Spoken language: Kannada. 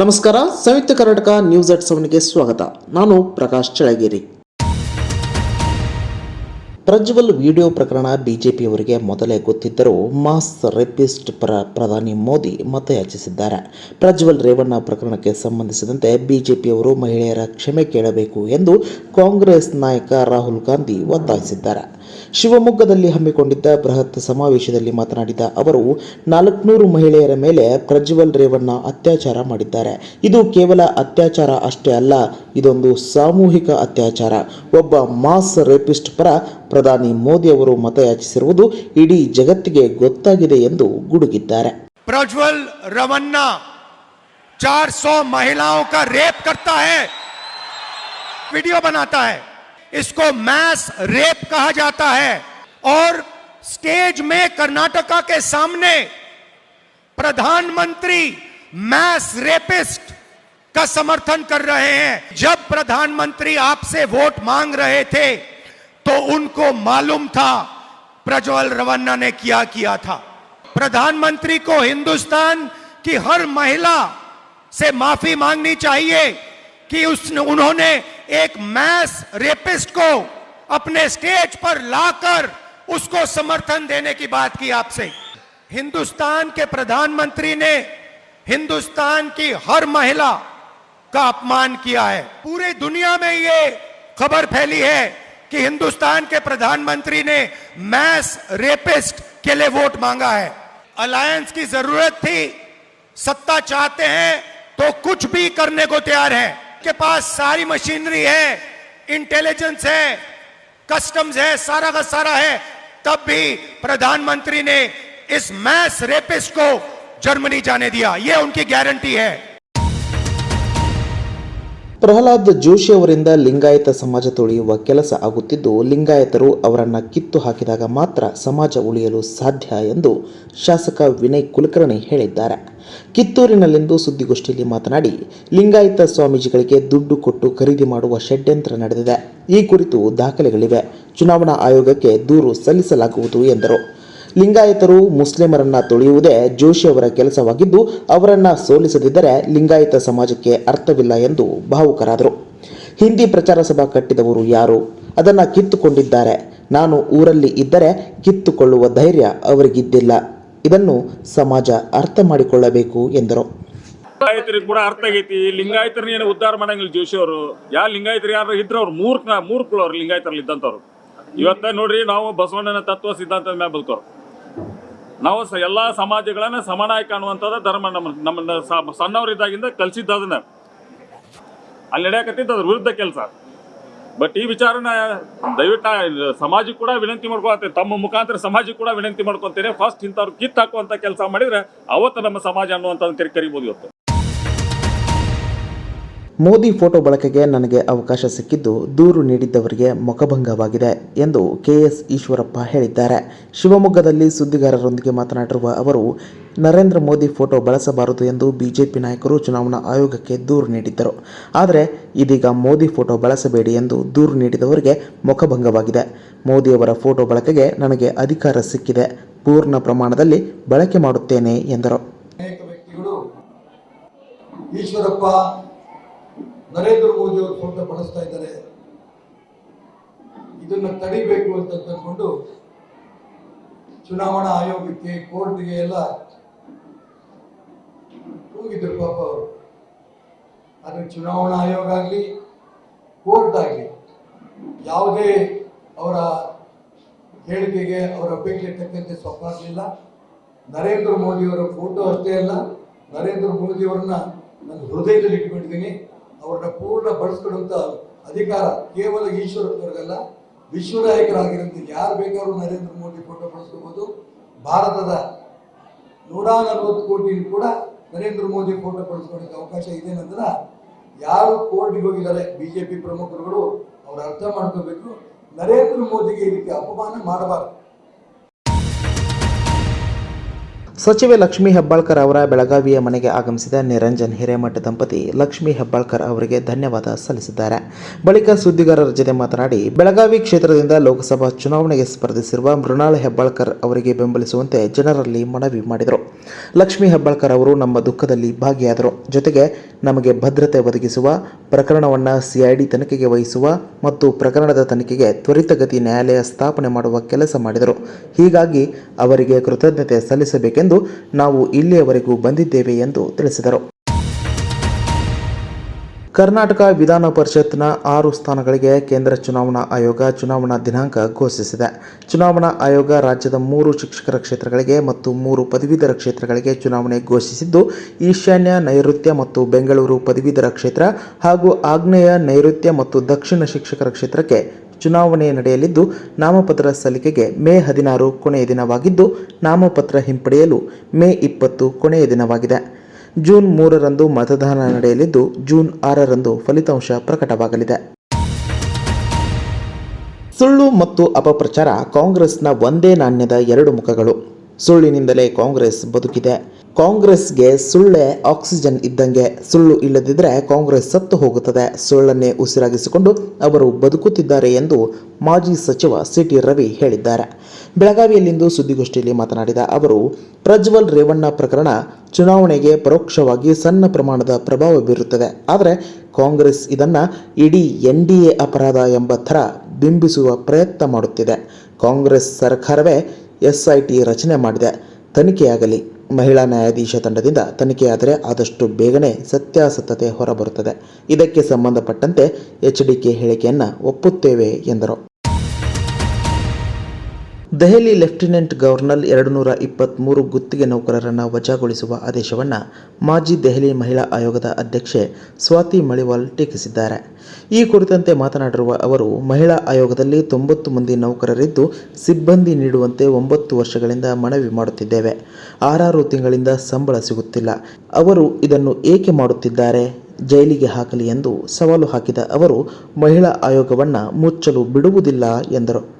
ನಮಸ್ಕಾರ, ಸಂಯುಕ್ತ ಕರ್ನಾಟಕ ನ್ಯೂಸ್ ಅಟ್ ಸೆವೆನ್ಗೆ ಸ್ವಾಗತ. ನಾನು ಪ್ರಕಾಶ್ ಚಳಗಿರಿ ಪ್ರಜ್ವಲ್ ವಿಡಿಯೋ ಪ್ರಕರಣ ಬಿಜೆಪಿಯವರಿಗೆ ಮೊದಲೇ ಗೊತ್ತಿದ್ದರೂ ಮಾಸ್ ರೇಪಿಸ್ಟ್ ಪರ, ಪ್ರಧಾನಿ ಮೋದಿ ಮತಯಾಚಿಸಿದ್ದಾರೆ. ಪ್ರಜ್ವಲ್ ರೇವಣ್ಣ ಪ್ರಕರಣಕ್ಕೆ ಸಂಬಂಧಿಸಿದಂತೆ ಬಿಜೆಪಿಯವರು ಮಹಿಳೆಯರ ಕ್ಷಮೆ ಕೇಳಬೇಕು ಎಂದು ಕಾಂಗ್ರೆಸ್ ನಾಯಕ ರಾಹುಲ್ ಗಾಂಧಿ ಒತ್ತಾಯಿಸಿದ್ದಾರೆ. ಶಿವಮೊಗ್ಗದಲ್ಲಿ ಹಮ್ಮಿಕೊಂಡಿದ್ದ ಬೃಹತ್ ಸಮಾವೇಶದಲ್ಲಿ ಮಾತನಾಡಿದ ಅವರು ನಾಲ್ಕುನೂರು ಮಹಿಳೆಯರ ಮೇಲೆ ಪ್ರಜ್ವಲ್ ರೇವಣ್ಣ ಅತ್ಯಾಚಾರ ಮಾಡಿದ್ದಾರೆ ಇದು ಕೇವಲ ಅತ್ಯಾಚಾರ ಅಷ್ಟೇ ಅಲ್ಲ ಇದೊಂದು ಸಾಮೂಹಿಕ ಅತ್ಯಾಚಾರ ಒಬ್ಬ ಮಾಸ್ ರೇಪಿಸ್ಟ್ ಪರ ಪ್ರಧಾನಿ ಮೋದಿ ಅವರು ಮತಯಾಚಿಸಿರುವುದು ಇಡೀ ಜಗತ್ತಿಗೆ ಗೊತ್ತಾಗಿದೆ ಎಂದು ಗುಡುಗಿದ್ದಾರೆ प्रज्वल रवन्ना 400 महिलाओं का रेप करता है वीडियो बनाता है इसको मैस रेप कहा जाता है। और स्टेज में कर्नाटका के सामने प्रधानमंत्री मैस रेपिस्ट का समर्थन कर रहे हैं। जब प्रधानमंत्री आपसे वोट मांग रहे थे तो उनको मालूम था, प्रज्वल रवन्ना ने क्या किया था। प्रधानमंत्री को हिंदुस्तान की हर महिला से माफ़ी मांगनी चाहिए कि उसने, उन्होंने एक मैस रेपिस्ट को अपने स्टेज पर लाकर उसको समर्थन देने की बात की आपसे। हिंदुस्तान के प्रधानमंत्री ने हिंदुस्तान की हर महिला का अपमान किया है। पूरी दुनिया में ये खबर फैली है कि हिंदुस्तान के प्रधानमंत्री ने मैस रेपिस्ट के लिए वोट मांगा है। अलायंस की ज़रूरत थी, सत्ता चाहते हैं तो कुछ भी करने को तैयार है। के पास सारी मशीनरी है इंटेलिजेंस है कस्टम्स है, सारा का सारा है। तब भी प्रधानमंत्री ने इस मैस रेपिस्ट को जर्मनी जाने दिया। यह उनकी गारंटी है। ಪ್ರಹ್ಲಾದ್ ಜೋಶಿ ಅವರಿಂದ ಲಿಂಗಾಯತ ಸಮಾಜ ತೊಳೆಯುವ ಕೆಲಸ ಆಗುತ್ತಿದ್ದು, ಲಿಂಗಾಯತರು ಅವರನ್ನು ಕಿತ್ತು ಹಾಕಿದಾಗ ಮಾತ್ರ ಸಮಾಜ ಉಳಿಯಲು ಸಾಧ್ಯ ಎಂದು ಶಾಸಕ ವಿನಯ್ ಕುಲಕರ್ಣಿ ಹೇಳಿದ್ದಾರೆ. ಕಿತ್ತೂರಿನಲ್ಲಿಂದು ಸುದ್ದಿಗೋಷ್ಠಿಯಲ್ಲಿ ಮಾತನಾಡಿ, ಲಿಂಗಾಯತ ಸ್ವಾಮೀಜಿಗಳಿಗೆ ದುಡ್ಡು ಕೊಟ್ಟು ಖರೀದಿ ಮಾಡುವ ಷಡ್ಯಂತ್ರ ನಡೆದಿದೆ. ಈ ಕುರಿತು ದಾಖಲೆಗಳಿವೆ. ಚುನಾವಣಾ ಆಯೋಗಕ್ಕೆ ದೂರು ಸಲ್ಲಿಸಲಾಗುವುದು ಎಂದರು. ಲಿಂಗಾಯತರು ಮುಸ್ಲಿಮರನ್ನ ತೊಳೆಯುವುದೇ ಜೋಶಿ ಅವರ ಕೆಲಸವಾಗಿದ್ದು, ಅವರನ್ನ ಸೋಲಿಸದಿದ್ದರೆ ಲಿಂಗಾಯತ ಸಮಾಜಕ್ಕೆ ಅರ್ಥವಿಲ್ಲ ಎಂದು ಭಾವುಕರಾದರು. ಹಿಂದಿ ಪ್ರಚಾರ ಸಭಾ ಕಟ್ಟಿದವರು ಯಾರು? ಅದನ್ನು ಕಿತ್ತುಕೊಂಡಿದ್ದಾರೆ. ನಾನು ಊರಲ್ಲಿ ಇದ್ದರೆ ಕಿತ್ತುಕೊಳ್ಳುವ ಧೈರ್ಯ ಅವರಿಗಿದ್ದಿಲ್ಲ. ಇದನ್ನು ಸಮಾಜ ಅರ್ಥ ಮಾಡಿಕೊಳ್ಳಬೇಕು ಎಂದರು. ಲಿಂಗಾಯತರಿಗೆ ಕೂಡ ಅರ್ಥ ಆಗೈತಿ. ಲಿಂಗಾಯತರನ್ನ ಏನು ಉದ್ಧಾರ ಮಾಡಂಗಿಲ್ಲ ಜೋಶಿ ಅವರು ಯಾ ಲಿಂಗಾಯತರು ಯಾರು ಇದ್ರ ಅವ್ರು ಮೂರ್ಖ ಮೂರ್ಖಳು ಅವ್ರು ಲಿಂಗಾಯತರಲ್ಲಿ ಇದ್ದಂಥವ್ರು. ಇವತ್ತ ನೋಡ್ರಿ ನಾವು ಬಸವಣ್ಣನ ತತ್ವ ಸಿದ್ಧಾಂತದ ಮೇಲೆ ಬದುಕೋರು ನಾವು ಸ ಎಲ್ಲ ಸಮಾಜಗಳನ್ನ ಸಮನಾಗಿ ಕಾಣುವಂಥದ್ದು ಧರ್ಮ ನಮ್ಮ ನಮ್ಮನ್ನ ಸ- ಸಣ್ಣವರಿದ್ದಾಗಿಂದ ಕಲಿಸಿದ್ದು ಅದನ್ನ ಅಲ್ಲಿ ನಡೆಯಕತ್ತಿದ್ದು ಅದ್ರ ವಿರುದ್ಧ ಕೆಲಸ. ಬಟ್ ಈ ವಿಚಾರನ ದಯವಿಟ್ಟು ಸಮಾಜಕ್ಕೆ ಕೂಡ ವಿನಂತಿ ಮಾಡ್ಕೊಳ್ತೇನೆ ತಮ್ಮ ಮುಖಾಂತರ ಸಮಾಜಕ್ಕೆ ಕೂಡ ವಿನಂತಿ ಮಾಡ್ಕೊತೇನೆ. ಫಸ್ಟ್ ಇಂಥವ್ರು ಕಿತ್ತು ಹಾಕುವಂಥ ಕೆಲಸ ಮಾಡಿದ್ರೆ ಅವತ್ತು ನಮ್ಮ ಸಮಾಜ ಅನ್ನುವಂಥದ್ದು ಕರಿ ಕರಿಬೋದು ಇವತ್ತು. ಮೋದಿ ಫೋಟೋ ಬಳಕೆಗೆ ನನಗೆ ಅವಕಾಶ ಸಿಕ್ಕಿದ್ದು ದೂರು ನೀಡಿದ್ದವರಿಗೆ ಮುಖಭಂಗವಾಗಿದೆ ಎಂದು ಕೆಎಸ್ ಈಶ್ವರಪ್ಪ ಹೇಳಿದ್ದಾರೆ. ಶಿವಮೊಗ್ಗದಲ್ಲಿ ಸುದ್ದಿಗಾರರೊಂದಿಗೆ ಮಾತನಾಡಿರುವ ಅವರು, ನರೇಂದ್ರ ಮೋದಿ ಫೋಟೋ ಬಳಸಬಾರದು ಎಂದು ಬಿಜೆಪಿ ನಾಯಕರು ಚುನಾವಣಾ ಆಯೋಗಕ್ಕೆ ದೂರು ನೀಡಿದ್ದರು. ಆದರೆ, ಇದೀಗ ಮೋದಿ ಫೋಟೋ ಬಳಸಬೇಡಿ ಎಂದು ದೂರು ನೀಡಿದವರಿಗೆ ಮುಖಭಂಗವಾಗಿದೆ. ಮೋದಿಯವರ ಫೋಟೋ ಬಳಕೆಗೆ ನನಗೆ ಅಧಿಕಾರ ಸಿಕ್ಕಿದೆ. ಪೂರ್ಣ ಪ್ರಮಾಣದಲ್ಲಿ ಬಳಕೆ ಮಾಡುತ್ತೇನೆ ಎಂದರು. ಈಶ್ವರಪ್ಪ ನರೇಂದ್ರ ಮೋದಿ ಅವರು ಫೋಟೋ ಬಳಸ್ತಾ ಇದ್ದಾರೆ. ಇದನ್ನ ತಡಿಬೇಕು ಅಂತ ತಂದ್ಕೊಂಡು ಚುನಾವಣಾ ಆಯೋಗಕ್ಕೆ, ಕೋರ್ಟ್ಗೆ ಎಲ್ಲ ಕೂಗಿದ್ರು ಪಾಪ ಅವರು. ಆದ್ರೆ ಚುನಾವಣಾ ಆಯೋಗ ಆಗಲಿ, ಕೋರ್ಟ್ ಆಗಲಿ, ಯಾವುದೇ ಅವರ ಹೇಳಿಕೆಗೆ ಅವರ ಅಪೇಕ್ಷೆ ತಕ್ಕಂತೆ ಸೊಪ್ಪಾಗ್ಲಿಲ್ಲ ನರೇಂದ್ರ ಮೋದಿಯವರ ಫೋಟೋ ಅಷ್ಟೇ ಅಲ್ಲ, ನರೇಂದ್ರ ಮೋದಿಯವರನ್ನ ನನ್ನ ಹೃದಯದಲ್ಲಿ ಇಟ್ಕೊಂಡಿದ್ದೀನಿ. ಅವ್ರನ್ನ ಪೂರ್ಣ ಬಳಸ್ಕೊಳ್ಳುವಂತ ಅಧಿಕಾರ ಕೇವಲ ಈಶ್ವರಪ್ಪನವ್ರಿಗಲ್ಲ ವಿಶ್ವ ನಾಯಕರಾಗಿರೋಂಥ ಯಾರು ಬೇಕಾದ್ರೂ ನರೇಂದ್ರ ಮೋದಿ ಫೋಟೋ ಬಳಸ್ಕೋಬಹುದು ಭಾರತದ ನೂರ ನಲವತ್ತು ಕೋಟಿ ಕೂಡ ನರೇಂದ್ರ ಮೋದಿ ಫೋಟೋ ಬಳಸ್ಕೊಳ್ಳೋಕೆ ಅವಕಾಶ ಇದೆ ನಂತರ ಯಾರು ಕೋರ್ಟ್ಗೆ ಹೋಗಿದ್ದಾರೆ, ಬಿಜೆಪಿ ಪ್ರಮುಖರುಗಳು, ಅವ್ರು ಅರ್ಥ ಮಾಡ್ಕೋಬೇಕು. ನರೇಂದ್ರ ಮೋದಿಗೆ ಇದಕ್ಕೆ ಅಪಮಾನ ಮಾಡಬಾರ್ದು. ಸಚಿವೆ ಲಕ್ಷ್ಮೀ ಹೆಬ್ಬಾಳ್ಕರ್ ಅವರ ಬೆಳಗಾವಿಯ ಮನೆಗೆ ಆಗಮಿಸಿದ ನಿರಂಜನ್ ಹಿರೇಮಠ ದಂಪತಿ ಲಕ್ಷ್ಮೀ ಹೆಬ್ಬಾಳ್ಕರ್ ಅವರಿಗೆ ಧನ್ಯವಾದ ಸಲ್ಲಿಸಿದ್ದಾರೆ. ಬಳಿಕ ಸುದ್ದಿಗಾರರ ಜೊತೆ ಮಾತನಾಡಿ, ಬೆಳಗಾವಿ ಕ್ಷೇತ್ರದಿಂದ ಲೋಕಸಭಾ ಚುನಾವಣೆಗೆ ಸ್ಪರ್ಧಿಸಿರುವ ಮೃಣಾಲ್ ಹೆಬ್ಬಾಳ್ಕರ್ ಅವರಿಗೆ ಬೆಂಬಲಿಸುವಂತೆ ಜನರಲ್ಲಿ ಮನವಿ ಮಾಡಿದರು. ಲಕ್ಷ್ಮೀ ಹೆಬ್ಬಾಳ್ಕರ್ ಅವರು ನಮ್ಮ ದುಃಖದಲ್ಲಿ ಭಾಗಿಯಾದರು. ಜೊತೆಗೆ ನಮಗೆ ಭದ್ರತೆ ಒದಗಿಸುವ, ಪ್ರಕರಣವನ್ನು ಸಿಐಡಿ ತನಿಖೆಗೆ ವಹಿಸುವ ಮತ್ತು ಪ್ರಕರಣದ ತನಿಖೆಗೆ ತ್ವರಿತಗತಿ ನ್ಯಾಯಾಲಯ ಸ್ಥಾಪನೆ ಮಾಡುವ ಕೆಲಸ ಮಾಡಿದರು. ಹೀಗಾಗಿ ಅವರಿಗೆ ಕೃತಜ್ಞತೆ ಸಲ್ಲಿಸಬೇಕೆಂದು ನಾವು ಇಲ್ಲಿಯವರೆಗೂ ಬಂದಿದ್ದೇವೆ ಎಂದು ತಿಳಿಸಿದರು. ಕರ್ನಾಟಕ ವಿಧಾನ ಪರಿಷತ್ನ ಆರು ಸ್ಥಾನಗಳಿಗೆ ಕೇಂದ್ರ ಚುನಾವಣಾ ಆಯೋಗ ಚುನಾವಣಾ ದಿನಾಂಕ ಘೋಷಿಸಿದೆ. ಚುನಾವಣಾ ಆಯೋಗ ರಾಜ್ಯದ ಮೂರು ಶಿಕ್ಷಕರ ಕ್ಷೇತ್ರಗಳಿಗೆ ಮತ್ತು ಮೂರು ಪದವೀಧರ ಕ್ಷೇತ್ರಗಳಿಗೆ ಚುನಾವಣೆ ಘೋಷಿಸಿದ್ದು, ಈಶಾನ್ಯ, ನೈಋತ್ಯ ಮತ್ತು ಬೆಂಗಳೂರು ಪದವೀಧರ ಕ್ಷೇತ್ರ ಹಾಗೂ ಆಗ್ನೇಯ, ನೈಋತ್ಯ ಮತ್ತು ದಕ್ಷಿಣ ಶಿಕ್ಷಕರ ಕ್ಷೇತ್ರಕ್ಕೆ ಚುನಾವಣೆ ನಡೆಯಲಿದ್ದು, ನಾಮಪತ್ರ ಸಲ್ಲಿಕೆಗೆ ಮೇ ಹದಿನಾರು ಕೊನೆಯ ದಿನವಾಗಿದ್ದು, ನಾಮಪತ್ರ ಹಿಂಪಡೆಯಲು ಮೇ ಇಪ್ಪತ್ತು ಕೊನೆಯ ದಿನವಾಗಿದೆ. ಜೂನ್ ಮೂರರಂದು ಮತದಾನ ನಡೆಯಲಿದ್ದು, ಜೂನ್ ಆರರಂದು ಫಲಿತಾಂಶ ಪ್ರಕಟವಾಗಲಿದೆ. ಸುಳ್ಳು ಮತ್ತು ಅಪಪ್ರಚಾರ ಕಾಂಗ್ರೆಸ್ನ ಒಂದೇ ನಾಣ್ಯದ ಎರಡು ಮುಖಗಳು. ಸುಳ್ಳಿನಿಂದಲೇ ಕಾಂಗ್ರೆಸ್ ಬದುಕಿದೆ. ಕಾಂಗ್ರೆಸ್ಗೆ ಸುಳ್ಳೆ ಆಕ್ಸಿಜನ್ ಇದ್ದಂಗೆ ಸುಳ್ಳು ಇಲ್ಲದಿದ್ದರೆ ಕಾಂಗ್ರೆಸ್ ಸತ್ತು ಹೋಗುತ್ತದೆ. ಸುಳ್ಳನ್ನೇ ಉಸಿರಾಗಿಸಿಕೊಂಡು ಅವರು ಬದುಕುತ್ತಿದ್ದಾರೆ ಎಂದು ಮಾಜಿ ಸಚಿವ ಸಿಟಿ ರವಿ ಹೇಳಿದ್ದಾರೆ. ಬೆಳಗಾವಿಯಲ್ಲಿಂದು ಸುದ್ದಿಗೋಷ್ಠಿಯಲ್ಲಿ ಮಾತನಾಡಿದ ಅವರು, ಪ್ರಜ್ವಲ್ ರೇವಣ್ಣ ಪ್ರಕರಣ ಚುನಾವಣೆಗೆ ಪರೋಕ್ಷವಾಗಿ ಸಣ್ಣ ಪ್ರಮಾಣದ ಪ್ರಭಾವ ಬೀರುತ್ತದೆ. ಆದರೆ ಕಾಂಗ್ರೆಸ್ ಇದನ್ನು ಇಡೀ ಎನ್ ಡಿ ಎ ಅಪರಾಧ ಎಂಬ ಥರ ಬಿಂಬಿಸುವ ಪ್ರಯತ್ನ ಮಾಡುತ್ತಿದೆ. ಕಾಂಗ್ರೆಸ್ ಸರ್ಕಾರವೇ ಎಸ್ ಐ ಟಿ ರಚನೆ ಮಾಡಿದೆ. ತನಿಖೆಯಾಗಲಿ. ಮಹಿಳಾ ನ್ಯಾಯಾಧೀಶ ತಂಡದಿಂದ ತನಿಖೆಯಾದರೆ ಆದಷ್ಟು ಬೇಗನೆ ಸತ್ಯಾಸತ್ಯತೆ ಹೊರಬರುತ್ತದೆ. ಇದಕ್ಕೆ ಸಂಬಂಧಪಟ್ಟಂತೆ ಎಚ್ ಡಿ ಕೆ ಹೇಳಿಕೆಯನ್ನು ಒಪ್ಪುತ್ತೇವೆ ಎಂದರು. ದೆಹಲಿ ಲೆಫ್ಟಿನೆಂಟ್ ಗವರ್ನರ್ ಎರಡು ನೂರ ಇಪ್ಪತ್ತ್ಮೂರು ಗುತ್ತಿಗೆ ನೌಕರರನ್ನು ವಜಾಗೊಳಿಸುವ ಆದೇಶವನ್ನು ಮಾಜಿ ದೆಹಲಿ ಮಹಿಳಾ ಆಯೋಗದ ಅಧ್ಯಕ್ಷೆ ಸ್ವಾತಿ ಮಳಿವಾಲ್ ಟೀಕಿಸಿದ್ದಾರೆ. ಈ ಕುರಿತಂತೆ ಮಾತನಾಡಿರುವ ಅವರು, ಮಹಿಳಾ ಆಯೋಗದಲ್ಲಿ ತೊಂಬತ್ತು ಮಂದಿ ನೌಕರರಿದ್ದು ಸಿಬ್ಬಂದಿ ನೀಡುವಂತೆ ಒಂಬತ್ತು ವರ್ಷಗಳಿಂದ ಮನವಿ ಮಾಡುತ್ತಿದ್ದೇವೆ. ಆರಾರು ತಿಂಗಳಿಂದ ಸಂಬಳ ಸಿಗುತ್ತಿಲ್ಲ. ಅವರು ಇದನ್ನು ಏಕೆ ಮಾಡುತ್ತಿದ್ದಾರೆ? ಜೈಲಿಗೆ ಹಾಕಲಿ ಎಂದು ಸವಾಲು ಹಾಕಿದ ಅವರು, ಮಹಿಳಾ ಆಯೋಗವನ್ನು ಮುಚ್ಚಲು ಬಿಡುವುದಿಲ್ಲ ಎಂದರು.